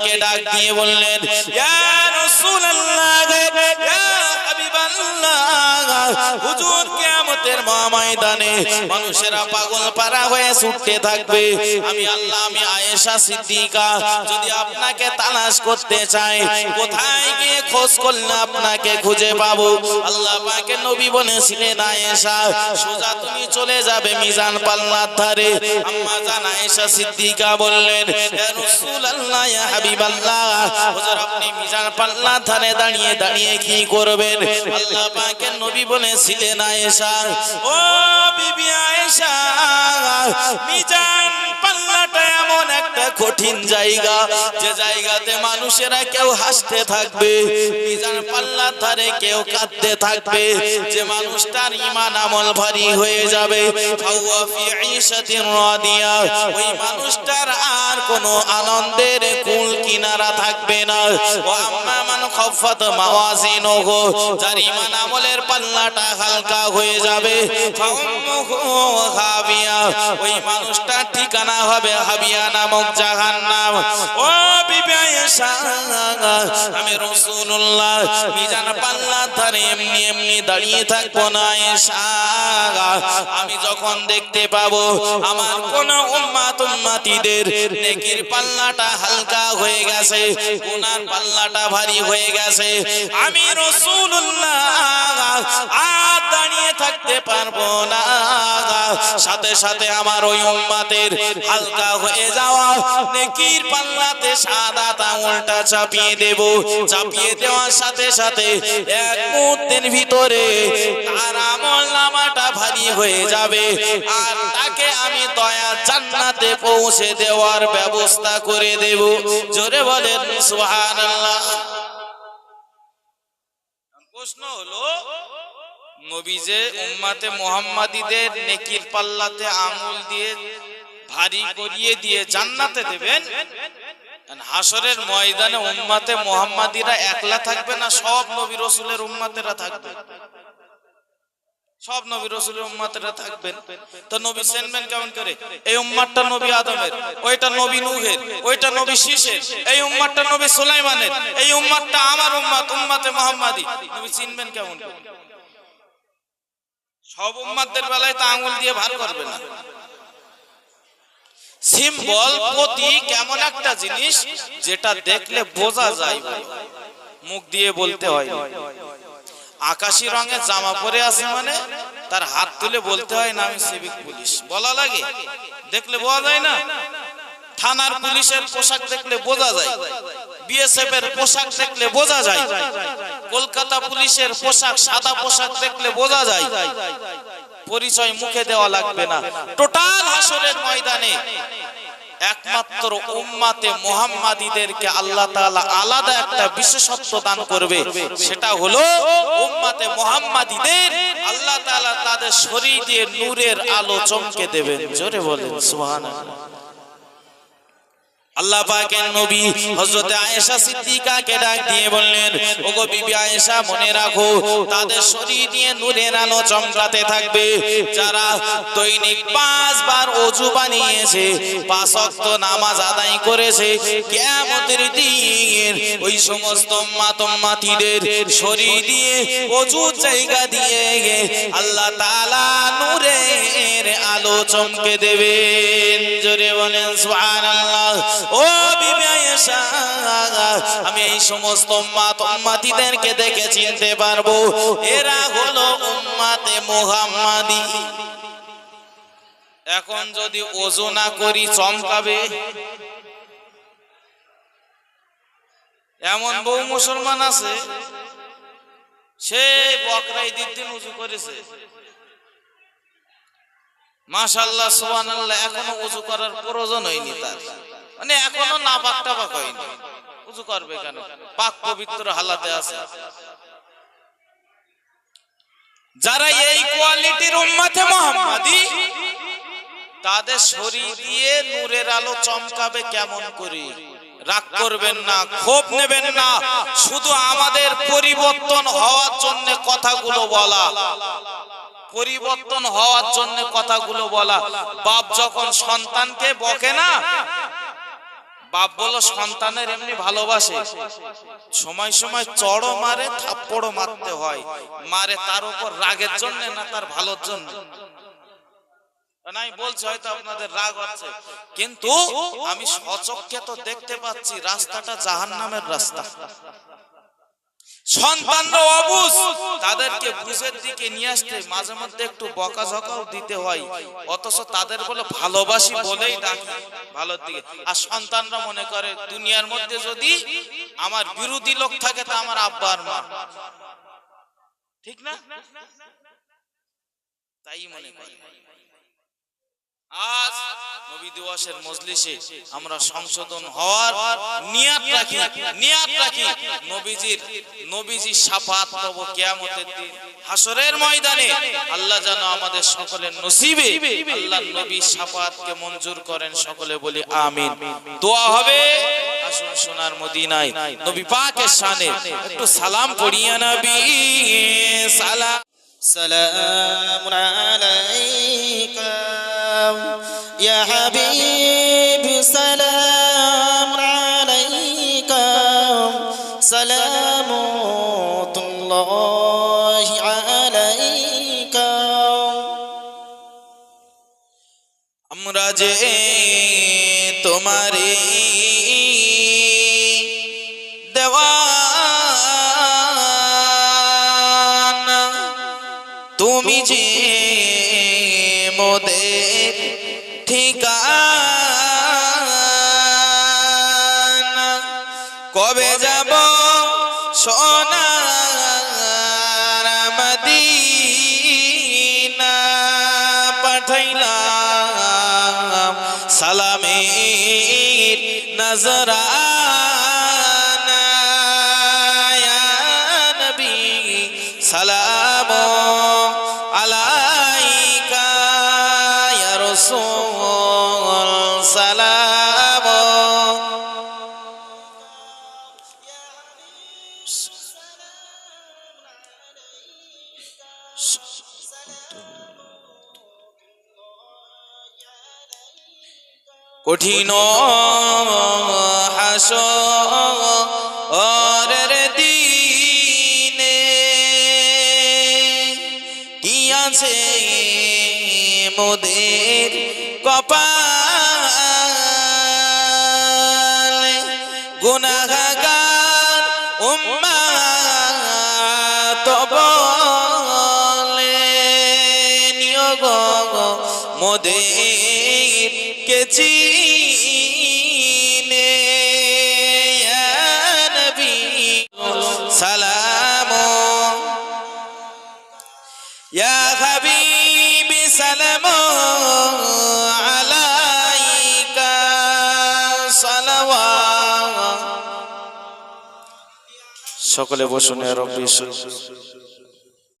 কে ডাক দিয়ে বললেন ইয়া রাসূলুল্লাহ হুজুর কিয়ামতের মানুষেরা পাগল পারা হয়ে ছুটতে থাকবে। আমি আল্লাহ, আমি আয়েশা সিদ্দিকা, যদি আপনাকে তালাশ করতে চাই, কোথায় গিয়ে খোঁজ করলে আপনাকে খুঁজে পাবো? আল্লাহ নবী বলেছিলেন, আয়েশা, সোজা তুমি চলে যাবে মিজান পাল্লার ধারে। আম্মা জান আয়েশা সিদ্দিকা বললেন রাসূলুল্লাহ, ইয়া হুজুর, আপনি মিজান পাল্লার ধারে দাঁড়িয়ে দাঁড়িয়ে কি করবেন? আল্লাহ পাকের নবী বলেছিলেন আয়েশা ও বিবি আয়েশা মিজান পাল্লাটা একটা কঠিন জায়গা। যে জায়গাতে মানুষেরা কেউ হাসতে থাকবে, মিজান পাল্লার ধারে কেউ কাঁদতে থাকবে। যে মানুষটার ইমান আমল ভারী হয়ে যাবে ওই মানুষটার আর কোনো আনন্দের কুল কিনারা থাকবে না। ঠিকানা হবে হাবিয়া নামক জাহান্নাম। ও আমি রাসূলুল্লাহ, মিজান পাল্লা ধারে এমনি এমনি দাঁড়িয়ে থাকব না আমি যখন দেখতে পাবো আমার কোন উম্মাত উম্মাতিদের নেকির পাল্লাটা হালকা হয়ে গেছে, গুনার পাল্লাটা ভারী হয়ে গেছে, আমি রাসূলুল্লাহ আর দাঁড়িয়ে থাকতে পারব না। সাথে সাথে আমার ওই উম্মাতের হালকা হয়ে যাওয়া নেকির পাল্লাতে সাদা আঙুলটা চাপিয়ে দেব। চাপিয়ে দেওয়ার সাথে সাথে এক মুহূর্তের ভিতরে তার আমল নামাটা ভারী হয়ে যাবে। আর তাকে আমি দয়া জান্নাতে পৌঁছে দেওয়ার ব্যবস্থা করে দেব। জোরে বলেন, সুবহানাল্লাহ। প্রশ্ন হলো নবী যে উম্মাতে মোহাম্মদীদের নেকির পাল্লাতে আঙুল দিয়ে ভারী করিয়ে দিয়ে জান্নাতে দেবেন। হাসরের ময়দানে উম্মাতে মোহাম্মদীরা একলা থাকবে না, সব নবী রসুলের উম্মাতেরা থাকবে। সব নবী রসুলের উম্মাতেরা থাকবেন। তো নবী চেনবেন কেমন করে? এই উম্মাতটা নবী আদমের, ওইটা নবী নূহের, ওইটা নবী শীষের, এই উম্মাতটা নবী সুলাইমানের, এই উম্মাতটা আমার উম্মাত উম্মাতে মোহাম্মদী। নবী চিনবেন কেমন করে? সব উম্মাদের বেলায় তো আঙুল দিয়ে ভার করবে না। সিম্বল প্রতীক এমন একটা জিনিস যেটা দেখলে বোঝা যায় মুখ দিয়ে বলতে হয় আকাশি রঙের জামা পরে আছে মানে তার হাত তুলে বলতে হয় না, আমি সিভিক পুলিশ বলা লাগে? দেখলে বোঝা যায় না? থানার পুলিশের পোশাক দেখলে বোঝা যায়। বিএসএফ এর পোশাক দেখলে বোঝা যায়। কলকাতা পুলিশের পোশাক, সাদা পোশাক দেখলে বোঝা যায়। পরিচয় মুখে দেওয়া লাগবে না। টোটাল হাসরের ময়দানে একমাত্র উম্মাতে মুহাম্মাদীদেরকে আল্লাহ তাআলা আলাদা একটা বিশেষত্ব দান করবে। সেটা হলো উম্মাতে মুহাম্মাদীদের আল্লাহ তাআলা তাদের শরীর নূরের আলো চমকে দেবেন। জোরে বলেন আল্লাহ পাকের নবী হযরতে আয়েশা সিদ্দিকাকে ডাক দিয়ে বললেন, ওগো বিবি আয়েশা, মনে রাখো, তাদের শরীর দিয়ে নূরের আলো চমকাতে থাকবে। যারা দৈনিক পাঁচবার ওযু বানিয়েছে, পাঁচ ওয়াক্ত নামাজ আদায় করেছে, কিয়ামতের দিন ওই সমস্ত মাতম্মাতিদের শরীর দিয়ে ওযু জায়গা দিয়ে আল্লাহ তাআলা নূরের আলো চমকে দেবেন। জোরে বলেন, সুবহানাল্লাহ। ও বিবি আয়েশা, আমি এই সমস্ত উম্মাত উম্মাতিদেরকে দেখে চিনতে পারব। এরা হলো উম্মাতে মুহাম্মাদি। এখন যদি ওজু না করি, চমকাবে? এমন বহু মুসলমান আছে সে বকরা ঈদের দিন উজু করেছে। মাশাল্লাহ সুবহানাল্লাহ, এখনও উজু করার প্রয়োজন হয়নি তার। মানে এখনও না পাক হয়নি করবে কেন? পাক পবিত্র হালাতে আছে। যারা এই কোয়ালিটির তাদের শরীর দিয়ে নূরের আলো চমকাবে কেমন করে? রাগ করবেন না, ক্ষোভ নেবেন না। শুধু আমাদের পরিবর্তন হওয়ার জন্য কথাগুলো বলা। পরিবর্তন হওয়ার জন্য কথাগুলো বলা। বাপ যখন সন্তানকে বকে না, বাপ বলো সন্তানের এমনি ভালোবাসে। সময় সময় চড়ও মারে থাপ্পড়ও মারতে হয়। মারে তার উপর রাগের জন্য না তার ভালোর জন্য? বলছি আপনাদের কিন্তু আমি সচক্ষে তো দেখতে পাচ্ছি, রাস্তাটা জাহান নামের রাস্তা। সন্তানরা অবুজ, তাদেরকে বুঝের দিকে নিয়ে আসতে মাঝে মধ্যে একটু বকাঝকাও দিতে হয়। অথচ তাদের বলে ভালোবাসি বলেই ডাকি, ভালোর আর সন্তানরা মনে করে, দুনিয়ার মধ্যে যদি আমার বিরোধী লোক থাকে, তা আমার আব্বা আর মা। ঠিক না? তাই মনে করে। আজ নবী দিবসের মজলিসে আমরা সংশোধন হওয়ার নিয়াত রাখি নিয়াত রাখি। নবীজির সাফাত পাব কিয়ামতের দিন। হাসরের ময়দানে আল্লাহ আমাদের সকলের নসিবে আল্লাহ নবী সাফাতকে মঞ্জুর করেন, সকলে বলি আমিন। দোয়া হবে আসুন সোনার মদিনায়। নবী পাকের শানে একটু সালাম নবী। সালাম। সালাম আলাইকা। সালাম ইয়া হাবিব সালাম আলাইকা সালামুল্লাহ আলাইকা আমরা যে তোমারে দেওয়ান তুমি যে মোদের ঠিকানা। কবে যাব সোনার মদিনা? পাঠাইলাম সালামের নবী সালাম কঠিন হাস দিনে কি আছে মোদের কপাল? গুনাগার উম্মা তবলে মোদের কেচিনে নবী সালাম ইয়া হাবিবি সালাম আলাইকা সালাওয়াত। সকলে বসুন রব্বি